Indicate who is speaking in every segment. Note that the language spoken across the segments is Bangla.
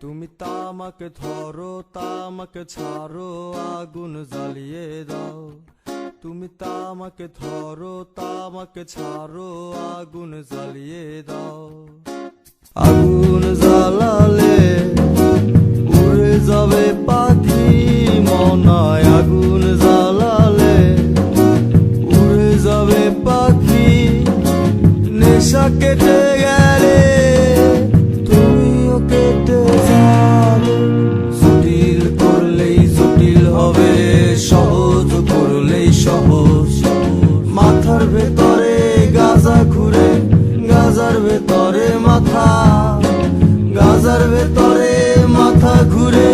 Speaker 1: তুমি তামাকে ধরো, তামাকে ছাড়ো, আগুন জ্বালিয়ে দাও। তুমি তামাকে ধরো, তামাকে ছাড়ো, আগুন জ্বালিয়ে দাও। আগুন জ্বালালে উড়ে যাবে পাখি করলেই মাথার ভেতরে গাজা ঘুরে গাজার ভেতরে মাথা। গাজার ভেতরে মাথা ঘুরে,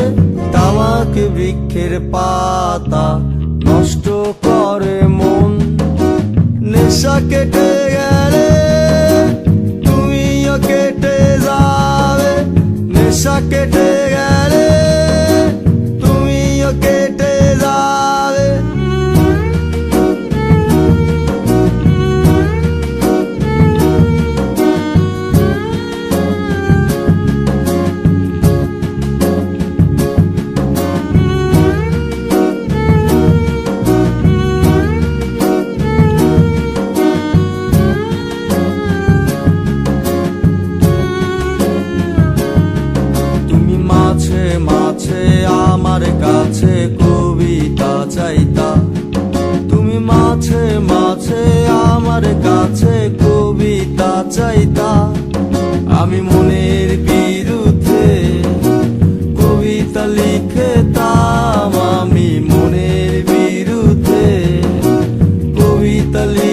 Speaker 1: তামাক বৃক্ষের পাতা নষ্ট করে মন। নেশা কেটে গেলে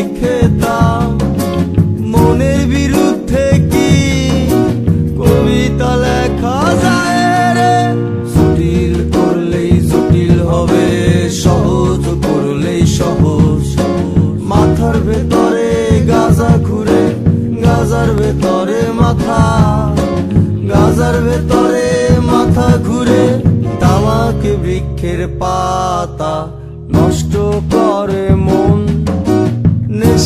Speaker 1: কবিতা মনের বিরুদ্ধে কি কবিতা লেখা জটিল করলেই জটিল হবে, সহজ করলেই সহজ। মাথার ভেতরে গাজা ঘুরে গাজার ভেতরে মাথা। গাজার ভেতরে মাথা ঘুরে, তামাক বৃক্ষের পাতা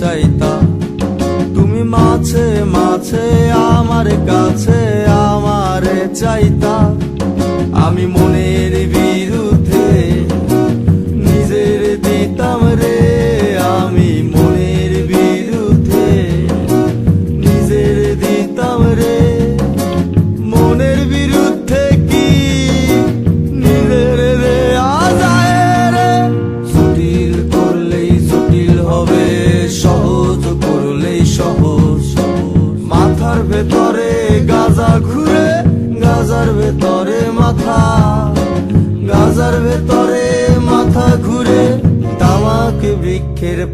Speaker 1: চাইতা। তুমি মাছে মাছে আমার কাছে আমারে চাইতা। আমি মনের